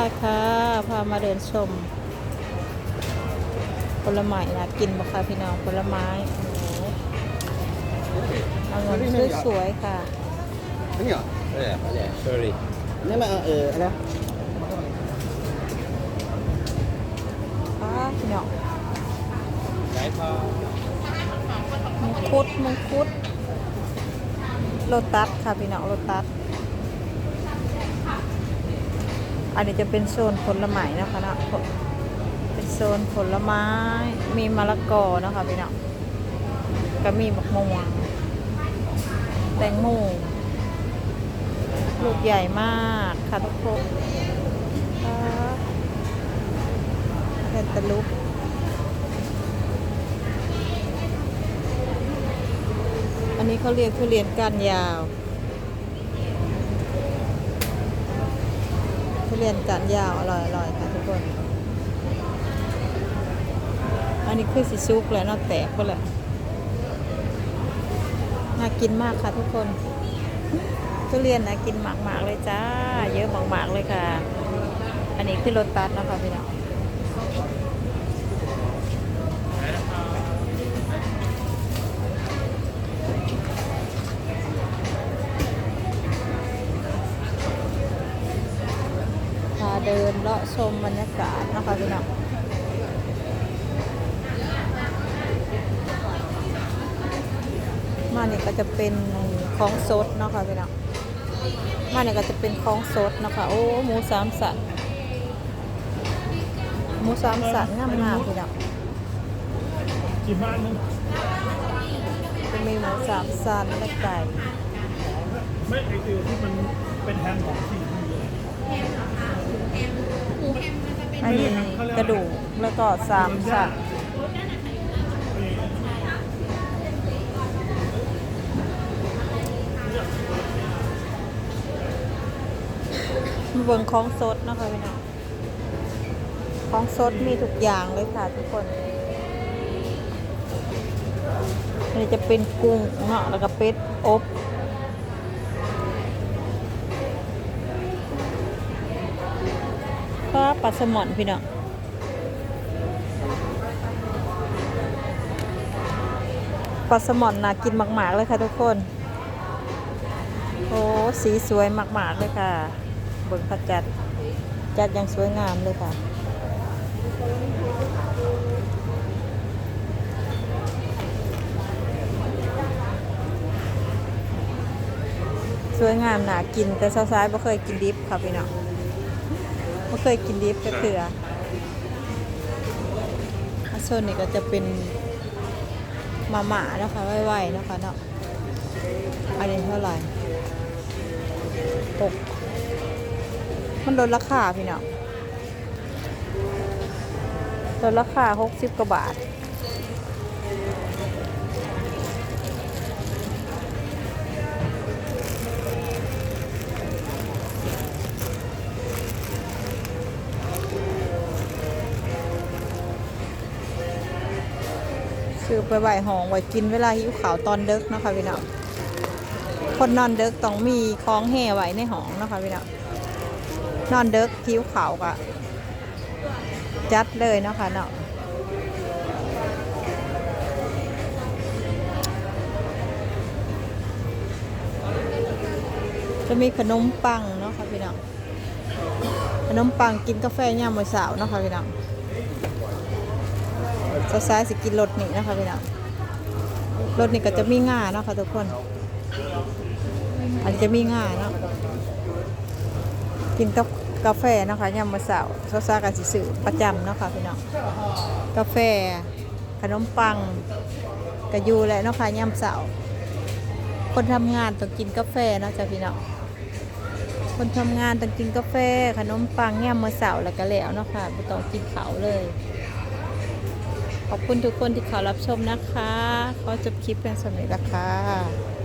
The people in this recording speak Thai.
าติค่ะ พามาเดินชม ผลไม้นะ กินบ่ค่ะพี่น้องผลไม้เอาเงินสวยๆค่ะ นี่เหรอเอออะไรเชอรี่นี่มาเอออะไรป้าพี่น้องไหนพอมังคุดมังคุดโลตัสค่ะพี่น้องโลตัส อันนี้จะเป็นโซนผลไม้นะคะนะเป็นโซนผลไม้ มีมะละกอนะคะพี่น้องก็มีบักม่วงแตงโมลูกใหญ่มากค่ะทุกคนแคนตาลูปอันนี้เขาเรียกทุเรียนก้านยาว เรียนจานยาวอร่อยอร่อยค่ะทุกคน อันนี้คือสีซุกแล้วนาะแตกก็แล้วน่ากินมากค่ะทุกคนทุเรียนนะกินหมากๆเลยจ้า เยอะมากๆเลยค่ะ อันนี้คือรสตัดนะคะพี่น้อง เดินเลาะชมบรรยากาศนะคะพี่น้องมาเนี่ยก็จะเป็นของสดเนาะคะพี่น้องมาเนี่ยก็จะเป็นของสดเนาะคะโอ้หมูสามสันหมูสามสันงามๆพี่น้องกี่บ้านนึงจะมีหมูสามสันและไก่ไม่ไอติวที่มันเป็นแฮมของสี่ที่เลย อันนี้กระดูกแล้วก็สามสันมาเบิ่งของสดนะคะพี่น้องของสดมีทุกอย่างเลยค่ะทุกคนนนี้จะเป็นกุ้งเนาะแล้วก็เป็ดอบก็ ปลาแซลมอนพี่น้องปลาแซลมอนน่ากินมาก ๆ เลยค่ะทุกคน โอ้สีสวยมาก ๆ เลยค่ะเบิ่งเขาจัด จัดอย่างสวยงามเลยค่ะ สวยงามน่ากินแต่ซ้ายๆไม่เคยกินดิบค่ะพี่น้อง ไม่เคยกินดิบก็คืออาโซนนี่ก็จะเป็นมาม่านะคะไว้ๆนะคะเนาะอันนี้เท่าไหร่หกมันลดราคาพี่เน้องลดราคาหกสิบกว่าบาท ซื้อไปไหวหองไว้กินเวลาหิวขาวตอนเดึกนะคะพี่น้องคนนอนเดึกต้องมีคล้องแห่ไว้ในหองนะคะพี่น้องนอนเด็กคิ้วขาวกะจัดเลยนะคะเนาะจะมีขนมปังเนาะค่ะพี่น้องขนมปังกินกาแฟย่ามมื้อเช้าเนาะค่ะพี่น้อง สายๆสิกินรสนี่นะคะพี่น้องรสนี่ก็จะมีง่าเนาะค่ะทุกคน อันจะมีง่าเนาะกินกับกาแฟเนาะคะยามมื้อเช้าเช้ากันสิซื้อประจำเนาะค่ะพี่น้องกาแฟขนมปังกะยูและเนาะค่ะยามเช้าคนทำงานต้องกินกาแฟเนาะจ้ะพี่น้องคนทำงานต้องกินกาแฟขนมปังแยามมื้อเช้าแล้วก็แล้วเนาะค่ะบ่ต้องกินข้าวเลย ขอบคุณทุกคนที่เข้ารับชมนะคะ ขอจบคลิปเป็นสมัยละค่ะ